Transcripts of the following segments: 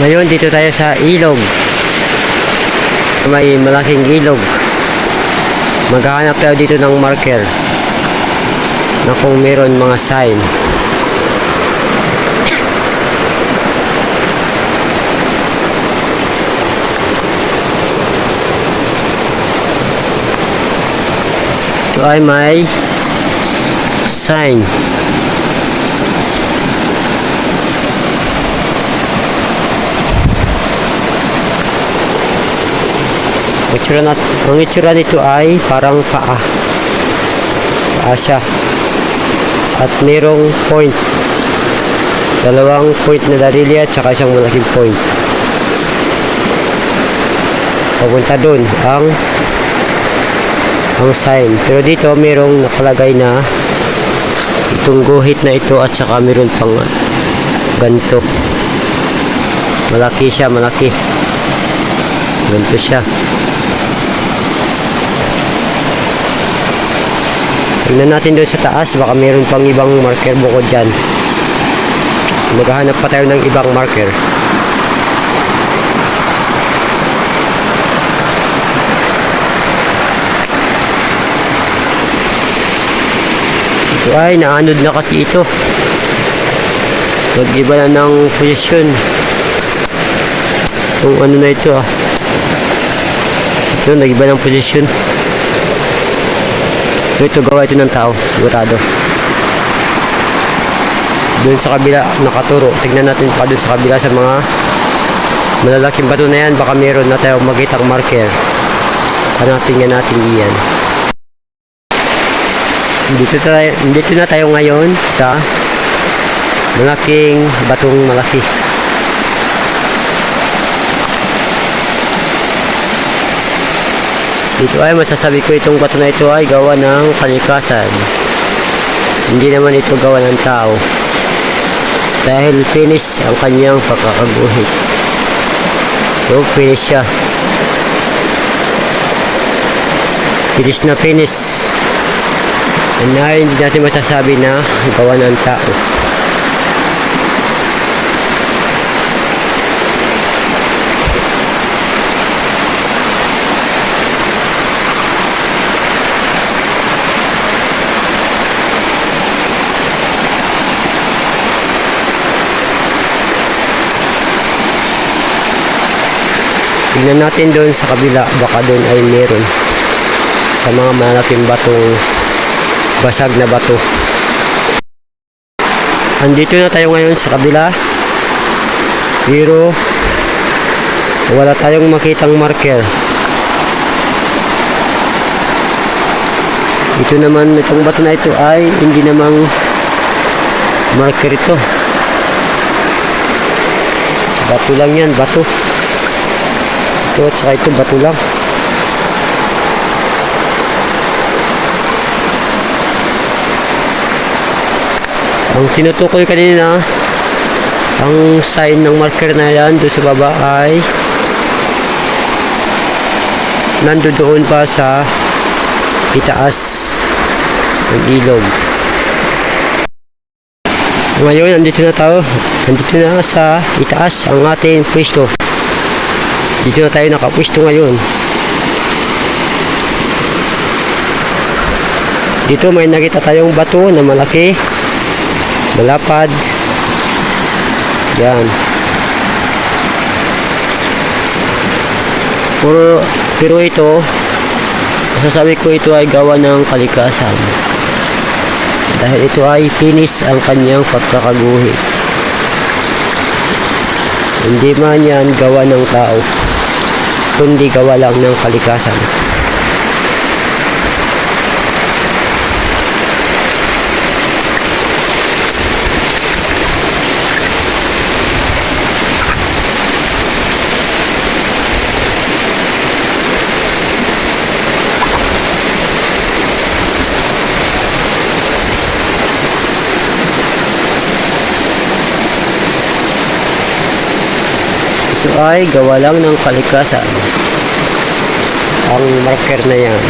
Ngayon dito tayo sa ilog. May malaking ilog. Maghahanap tayo dito ng marker na kung meron mga sign. Ito ay may sign. Ang itsura, nat ang itsura nito ay parang paa. Paa siya. At merong point. Dalawang point na dalili at saka isang malaking point. Papunta doon ang ang sign. Pero dito merong nakalagay na itong guhit na ito at saka meron pang ganito. Malaki siya, malaki. Ganito siya. Tingnan natin doon sa taas, baka meron pang ibang marker bukod dyan. Maghahanap pa tayo ng ibang marker. Ito ay naanod na kasi ito. Mag-iba na ng posisyon. Itong ano na ito ah. Ito, nag-iba ng posisyon. So ito gawa ito ng tao, sigurado. Doon sa kabila, nakaturo. Tignan natin pa doon sa kabila sa mga malalaking bato na yan. Baka meron na tayo magkitang marker. Hanatingnan natin iyan. Dito, tayo, dito na tayo ngayon sa malaking batong malaki. Dito ay masasabi ko itong bato na ito ay gawa ng kalikasan. Hindi naman ito gawa ng tao. Dahil finish ang kanyang pagkakaguhit. So, finish siya. Finish na finish. Na hindi natin masasabi na gawa ng tao. Tignan natin doon sa kabila, baka doon ay meron sa mga malaking batong basag na bato. Andito na tayo ngayon sa kabila. Pero wala tayong makitang marker. Ito naman, itong bato na ito ay hindi namang marker ito. Bato lang yan, bato. Ito at saka ito, bato lang. Ang tinutukoy kanina, ang sign ng marker na yan doon sa baba ay nando doon pa sa itaas ng ilog. Ngayon, andito na tayo. Andito na sa itaas ang ating pwesto. Dito na tayo nakapwesto ngayon. Dito may nakita tayong bato na malaki. Malapad. Yan. Pero, pero ito, masasabi ko ito ay gawa ng kalikasan. Dahil ito ay finish ang kanyang pagkakaguhit. Hindi man yan gawa ng tao, kundi gawa lang ng kalikasan. Ito ay gawa lang ng kalikasan. Ang marker na yan.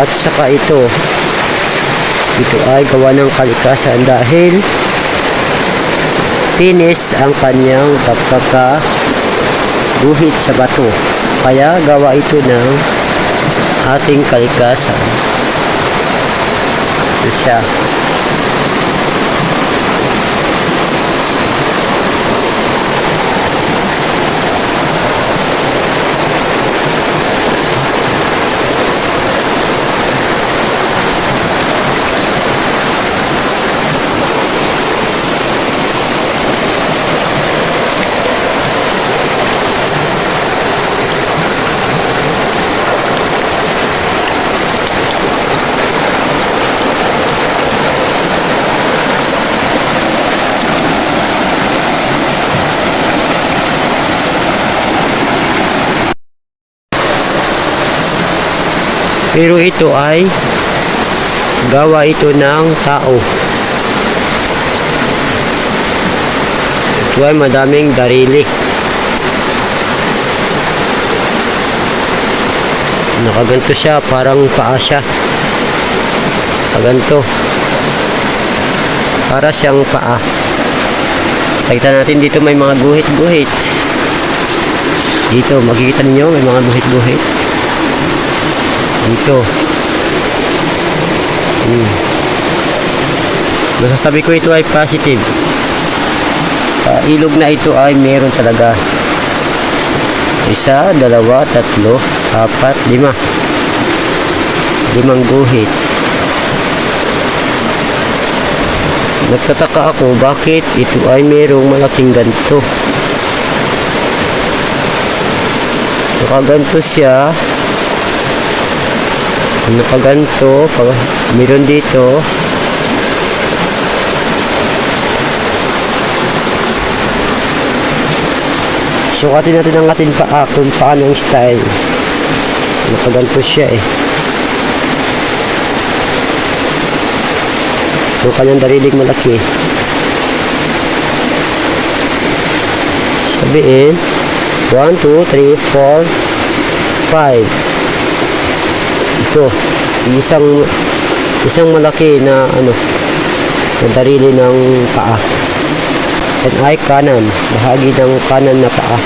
At saka ito, ito ay gawa ng kalikasan dahil pinis ang kanyang pagkakaguhit sa bato. Kaya gawa ito ng ating kalikasan. Ito siya. Pero ito ay gawa ito ng tao. Ito ay madaming darili. Nakaganto siya, parang paa siya. Nakaganto. Para siyang paa. Kita natin dito may mga guhit-guhit. Dito, makikita ninyo may mga guhit-guhit. Dito. Hmm. Masasabi ko ito ay positive. Sa ilog na ito ay meron talaga. Isa, dalawa, tatlo, apat, lima. Limang guhit. Nagtataka ako bakit ito ay merong malaking ganto. Nakaganto siya nakaganto pag meron dito. Sukatin natin ang ating paa kung paano ang style. Nakaganto siya eh. Yung kanyang dariling malaki. Sabihin 1, 2, 3, 4, 5 ito. Isang isang malaki na ano na darili ng paa. Yan ay kanan. Bahagi ng kanan na paa.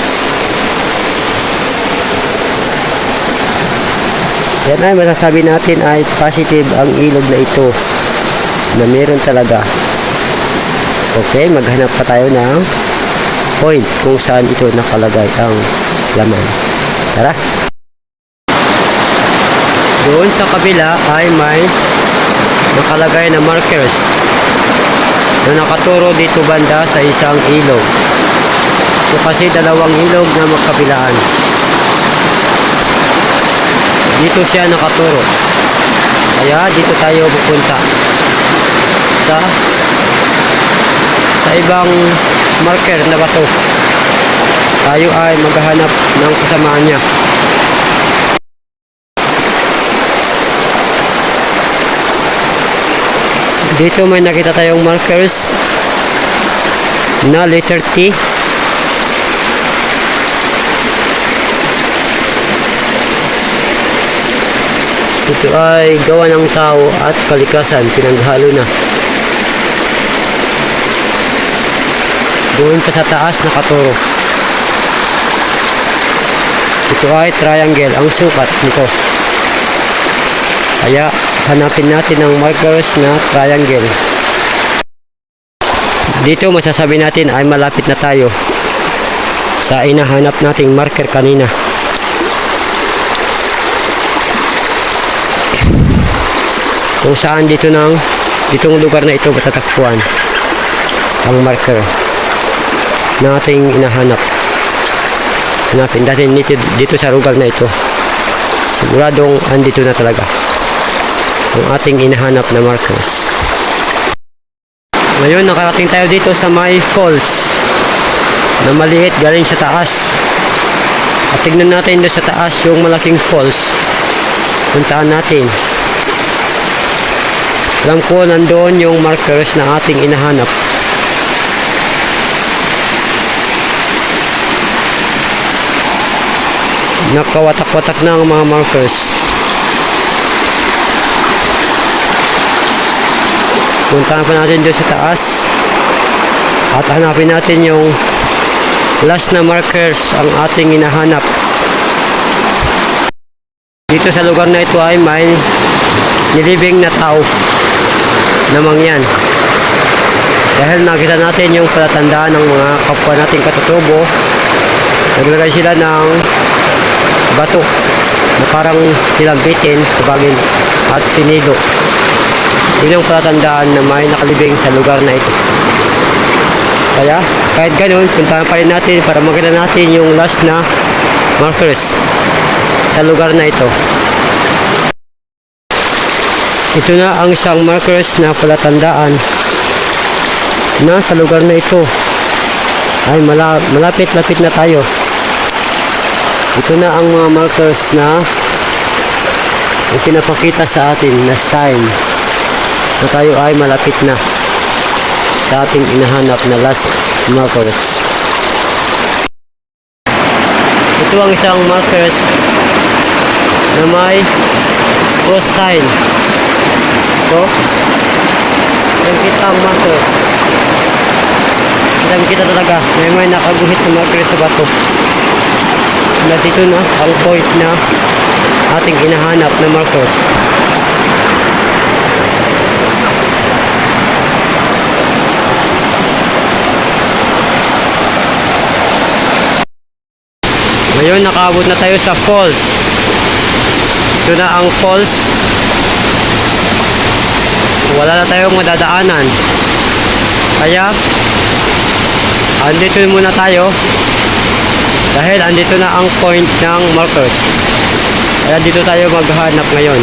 Yan ay masasabi natin ay positive ang ilog na ito na meron talaga. Okay maghanap pa tayo ng point kung saan ito nakalagay ang laman. Tara doon sa kabila ay may nakalagay na markers na nakaturo dito banda sa isang ilog. Ito kasi dalawang ilog na magkabilaan. Dito siya nakaturo. Kaya dito tayo pupunta. Sa sa ibang marker na bato. Tayo ay maghahanap ng kasamaan niya. Dito may nakita tayong markers na letter T. Ito ay gawa ng tao at kalikasan, pinaghalo na. Doon pa sa taas nakaturo. Ito ay triangle, ang sukat nito. Kaya hanapin natin ang markers na triangle. Dito masasabi natin ay malapit na tayo sa inahanap nating marker kanina. Kung saan dito ng ditong lugar na ito matatakpuan ang marker na ating inahanap. Hanapin natin dito, dito sa lugar na ito. Siguradong andito na talaga ang ating inahanap na markers. Ngayon, nakarating tayo dito sa may falls na maliit galing sa taas. At tignan natin doon sa taas yung malaking falls. Puntaan natin. Alam ko nandoon yung markers na ating inahanap. Nakawatak-watak na ang mga markers. Puntahan pa natin doon sa taas. At hanapin natin yung last na markers ang ating hinahanap. Dito sa lugar na ito ay may nilibing na tao na mangyan. Dahil nakita natin yung palatandaan ng mga kapwa nating katutubo, naglagay sila ng bato na parang nilambitin sa bagin at sinigo. Yun yung palatandaan na may nakalibing sa lugar na ito. Kaya, kahit ganun, puntahan pa rin natin para makita natin yung last na markers sa lugar na ito. Ito na ang isang markers na palatandaan na sa lugar na ito ay mala, malapit-lapit na tayo. Ito na ang mga markers na ang pinapakita sa atin na sign na tayo ay malapit na sa ating inahanap na last markers. Ito ang isang markers na may cross sign. Ito. Yung kita ang markers. Kita kita talaga. May may nakaguhit na markers sa bato. Na dito na ang point na ating inahanap na markers. Ngayon nakaabot na tayo sa falls. Ito na ang falls. Wala na tayong madadaanan. Kaya andito muna tayo dahil andito na ang point ng markers. Kaya dito tayo maghanap ngayon.